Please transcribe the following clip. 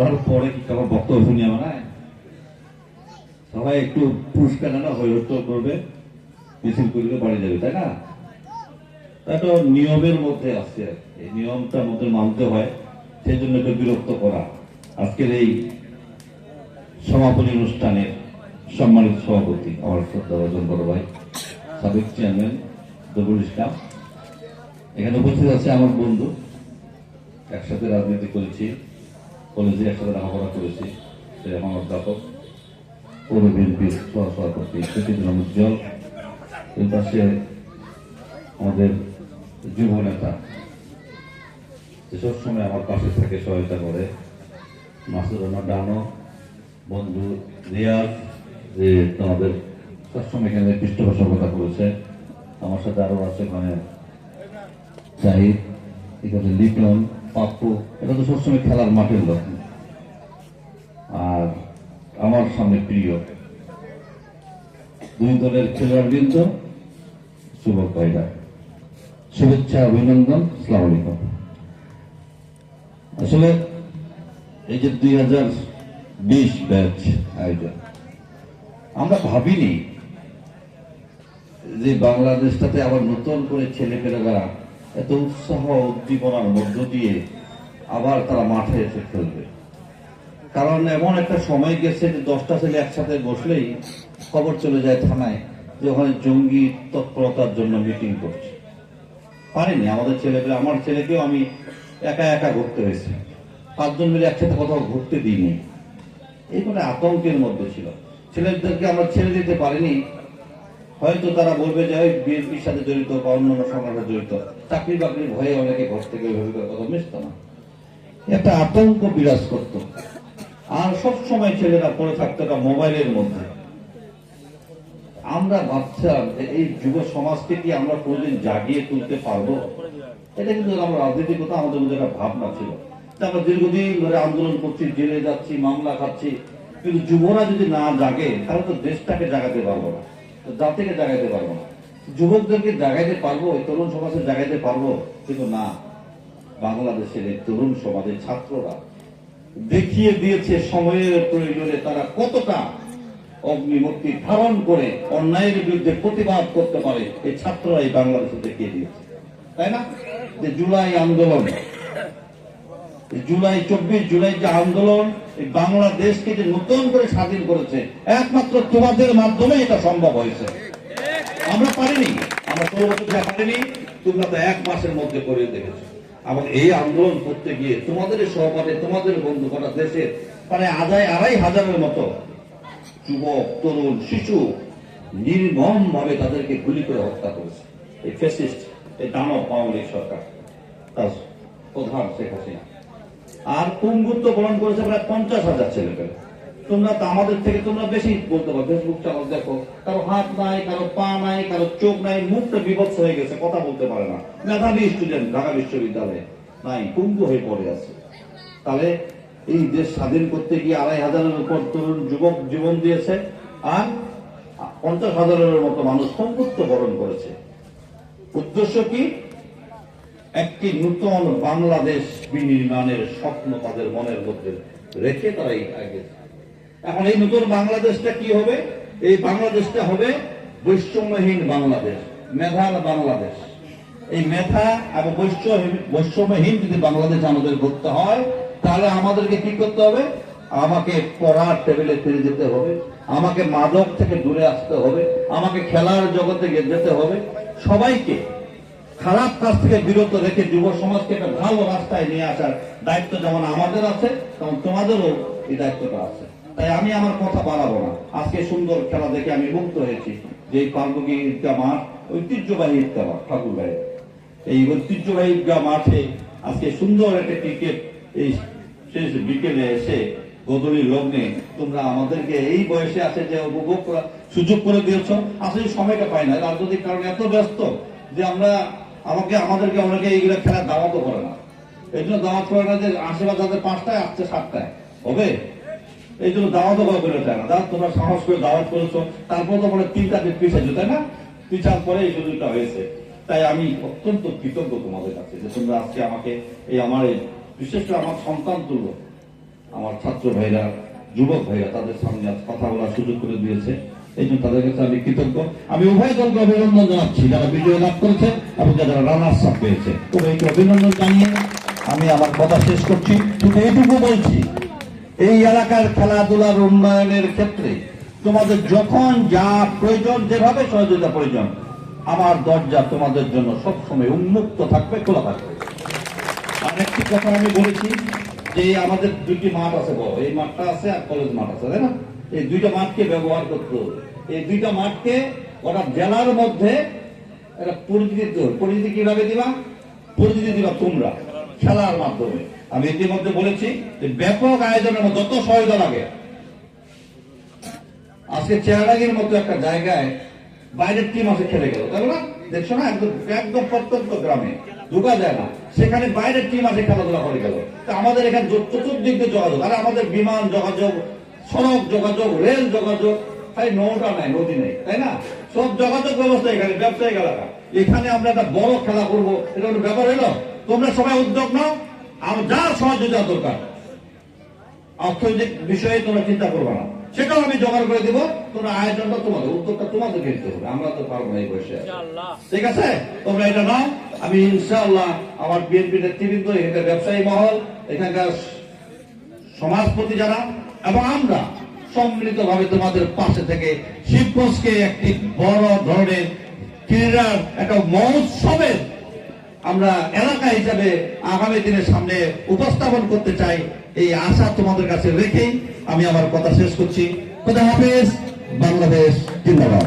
করার পরে কি আমার বক্তব্য শুনি আমার সবাই একটু পুরস্কার না উত্তর করবে, মিছিল করলে বাড়ি যাবে, তাই না? তা নিয়মের মধ্যে আছে। এই নিয়মটার মধ্যে মানতে হয়, সেই জন্য একটু বিরক্ত করা। আজকের এই সমাপনী অনুষ্ঠানের সম্মানিত সভাপতি আমার শ্রদ্ধাভাজন বড় ভাই, সাবেক চেয়ারম্যান দবুল ইসলাম। এখানে উপস্থিত আছে আমার বন্ধু, একসাথে রাজনীতি করেছি। কলেজে একসাথে লেখাপড়া করেছি, সে আমার অধ্যাপক। পৌর বিএনপির সহসভাপতি সচিদুল উজ্জ্বল এর পাশে আমাদের যুব নেতা, যে সবসময় আমার পাশে থেকে, সহায়তা করে। মাসুদ রহমান ডানো, বন্ধু রিয়াজ, যে তোমাদের সবসময় এখানে পৃষ্ঠপোষকতা করেছে। আমার সাথে আরও আছে ওখানে জাহিদ। এখানে লিটন পাপ্পু, এটা তো সবসময় খেলার মাঠের লোক। আর আমার সামনে প্রিয় দুই দলের খেলোয়াড়বৃন্দ যুবক ভাইরা। শুভেচ্ছা, অভিনন্দন সালাম আলাইকুম। আসলে এই যে দুই হাজার বিশ ব্যাচ আয়োজন, আমরা ভাবিনি যে বাংলাদেশটাতে আবার নতুন করে ছেলেপেলেরা এত উৎসাহ উদ্দীপনার মধ্য দিয়ে আবার তারা মাঠে এসে খেলবে। কারণ এমন একটা সময় গেছে যে দশটা ছেলে একসাথে বসলেই খবর চলে যায় থানায় যে ওখানে জঙ্গি তৎপরতার জন্য মিটিং করছে। পারিনি আমাদের ছেলেপেলে, আমার ছেলেকেও আমি একা একা ঘুরতে হয়েছে। পাঁচজন মিলে একসাথে কোথাও ঘুরতে দিইনি। এই মানে আতঙ্কের মধ্যে ছিল। ছেলেদেরকে আমরা ছেড়ে দিতে পারিনি। হয়তো তারা বলবে যে ওই বিএনপির সাথে জড়িত বা অন্যান্য সংগঠনের জড়িত। চাকরি বাকরির ভয়ে অনেকে ঘর থেকে কথা মিশত না। একটা আতঙ্ক বিরাজ করত। আর সব সময় ছেলেরা পড়ে থাকতো মোবাইলের মধ্যে। আমরা ভাবছিলাম যে, এই যুব সমাজকে কি আমরা কোনোদিন জাগিয়ে তুলতে পারব? এটা কিন্তু আমরা রাজনীতির কথা, আমাদের মধ্যে একটা ভাবনা ছিল। আমরা দীর্ঘদিন ধরে আন্দোলন করছি, জেলে যাচ্ছি, মামলা খাচ্ছি। কিন্তু যুবরা যদি না জাগে, তাহলে তো দেশটাকে জাগাতে পারব না। জাতিকে জাগাতে পারব না। যুবকদেরকে জাগাইতে পারব এই তরুণ সমাজে জাগাইতে পারব, কিন্তু না। বাংলাদেশের এই তরুণ সমাজের ছাত্ররা দেখিয়ে দিয়েছে সময়ের প্রয়োজনে তারা কতটা অগ্নিমূর্তি ধারণ করে অন্যায়ের বিরুদ্ধে প্রতিবাদ করতে পারে, এই ছাত্ররা এই বাংলাদেশে দেখিয়ে দিয়েছে। তাই না? যে জুলাই আন্দোলন জুলাই চব্বিশ জুলাই যে আন্দোলন বাংলাদেশকে যে নতুন করে স্বাধীন করেছে, একমাত্র তোমাদের মাধ্যমে এটা সম্ভব হয়েছে। আমরা পারিনি, আমরা ষোলো বছর যা পারিনি, তোমরা তো এক মাসের মধ্যে করে দেখেছ। এবং এই আন্দোলন করতে গিয়ে তোমাদের সহপাঠে, তোমাদের বন্ধু করা দেশের মানে আদায় আড়াই হাজারের মতো যুবক, তরুণ, শিশু নির্মম ভাবে তাদেরকে গুলি করে হত্যা করেছে। এই ফেসিস্ট এই দানব আওয়ামী সরকার। তার প্রধান শেখ হাসিনা। আর পঙ্গুত্ব বরণ করেছে প্রায় পঞ্চাশ হাজার ছেলে পেলে তোমরা তো আমাদের থেকে তোমরা বেশি বলতে পারো। ফেসবুক চালাও দেখো, কারও হাত নাই, কারও পা নাই, কারও চোখ নাই, মুখটা বিভৎস হয়ে গেছে, কথা বলতে পারে না। মেধাবী স্টুডেন্ট ঢাকা বিশ্ববিদ্যালয়ে নাই, পঙ্গু হয়ে পড়ে আছে। তাহলে এই দেশ স্বাধীন করতে গিয়ে আড়াই হাজারের উপর তরুণ যুবক জীবন দিয়েছে, আর পঞ্চাশ হাজারের মতো মানুষ পঙ্গুত্ব বরণ করেছে। উদ্দেশ্য কি? একটি নূতন বাংলাদেশ বিনির্মাণের স্বপ্ন তাদের মনের মধ্যে রেখে তারা এই এখন এই নতুন বাংলাদেশটা কি হবে? এই বাংলাদেশটা হবে বৈষম্যহীন বাংলাদেশ, মেধার বাংলাদেশ। এই মেধা এবং বৈষম্য বৈষম্যহীন যদি বাংলাদেশ আমাদের করতে হয়, তাহলে আমাদেরকে কি করতে হবে? আমাকে পড়ার টেবিলে ফিরে যেতে হবে, আমাকে মাদক থেকে দূরে আসতে হবে, আমাকে খেলার জগতে যেতে হবে। সবাইকে খারাপ কাজ থেকে বিরত রেখে যুব সমাজকে একটা ভালো রাস্তায় নিয়ে আসার দায়িত্ব যেমন আমাদের আছে, তেমন তোমাদেরও এই দায়িত্বটা আছে। তাই আমি আমার কথা বাড়াবো না। আজকে সুন্দর খেলা দেখে আমি মুক্ত হয়েছি। যে এই ঈদগা মাঠ, ঐতিহ্যবাহী ঈদগা মাঠ, ঠাকুর ভাই এই ঐতিহ্যবাহী ঈদগা মাঠে আজকে সুন্দর একটা ক্রিকেট এই শেষ বিকেলে এসে গদলি লগ্নে তোমরা আমাদেরকে এই বয়সে আছে যে উপভোগ করা সুযোগ করে দিয়েছ। আসলে সময়টা পাই না। রাজনৈতিক কারণে এত ব্যস্ত যে আমরা আমাকে, আমাদেরকে অনেকে এইগুলো খেলার দাওয়াতও করে না। এই জন্য দাওয়াত করে না যে আশীর্বাদ তাদের পাঁচটায়, আসছে সাতটায়। হবে? এই জন্য দাওয়াতও করে চায় না। দাদা তোমরা সাহস করে দাওয়াত করেছ, তারপর তো মানে তিনটা দিন পিছিয়েছো তাই না? পিছার পরে এই সুযোগটা হয়েছে। তাই আমি অত্যন্ত কৃতজ্ঞ তোমাদের কাছে যে তোমরা আজকে আমাকে এই আমার এই, বিশেষ করে আমার সন্তান তুল্য আমার ছাত্র ভাইরা, যুবক ভাইরা তাদের সামনে কথা বলার সুযোগ করে দিয়েছে। এই জন্য তাদের কাছে আমি কৃতজ্ঞ। আমি উভয় দলকে অভিনন্দন জানাচ্ছি যারা বিজয় লাভ করেছে এবং যারা রানার্স আপ পেয়েছে উভয়কে অভিনন্দন জানিয়ে আমি আমার কথা শেষ করছি। শুধু এইটুকু বলছি, এই এলাকার খেলাধুলার উন্নয়নের ক্ষেত্রে তোমাদের যখন যা প্রয়োজন, যেভাবে সহযোগিতা প্রয়োজন, আমার দরজা তোমাদের জন্য সবসময় উন্মুক্ত থাকবে, খোলা থাকবে। আর একটি কথা আমি বলেছি যে আমাদের দুটি মাঠ আছে বড়। এই মাঠটা আছে আর কলেজ মাঠ আছে, তাই না? এই দুইটা মাঠকে ব্যবহার করতে এই দুইটা মাঠকে ওরা জেলার মধ্যে পরিচিতি কীভাবে দিবা? পরিচিতি দিবা তোমরা, খেলার মাধ্যমে। আমি ইতিমধ্যে বলেছি যে ব্যাপক আয়োজনের মধ্যে যত সহায়তা লাগে, আজকে চেহারাগির মতো একটা জায়গায় বাইরের টিম আছে খেলে গেল। তাই না দেখছ না? একদম একদম প্রত্যন্ত গ্রামে। ঢুকা যায় না। সেখানে বাইরের টিম আছে খেলাধুলা করে গেল। তা আমাদের এখানে চতুর্দিক দিয়ে যোগাযোগ, আর আমাদের বিমান যোগাযোগ সড়ক যোগাযোগ রেল যোগাযোগ তাই নৌকা নাই নদী নেই তাই না? সব যোগাযোগ ব্যবস্থা এখানে ব্যবসায়িক এলাকা। এখানে আমরা একটা বড় খেলা করব এটা কোনো ব্যাপার হলো? তোমরা সবাই উদ্যোগ নাও আর যার সহযোগিতা দরকার অর্থনৈতিক বিষয়ে তোমরা চিন্তা করবে না। সেটাও আমি জোগাড় করে দেবো তোমরা আয়োজনটা তোমাদের উদ্যোগটা তোমাদেরকে নিতে হবে আমরা তো পারব না এই বয়সে ঠিক আছে? তোমরা এটা নাও আমি ইনশাআল্লাহ আমার বিএনপি নেতৃবৃন্দ এখানকার ব্যবসায়ী মহল এখানকার সমাজপতি যারা এবং আমরা সম্মিলিত ভাবে তোমাদের পাশে থেকে শিবগঞ্জকে একটি বড় ধরনের ক্রীড়ার একটা মহোৎসবের আমরা এলাকা হিসাবে আগামী দিনের সামনে উপস্থাপন করতে চাই, এই আশা তোমাদের কাছে রেখেই আমি আমার কথা শেষ করছি। খোদা হাফেজ, বাংলাদেশ জিন্দাবাদ।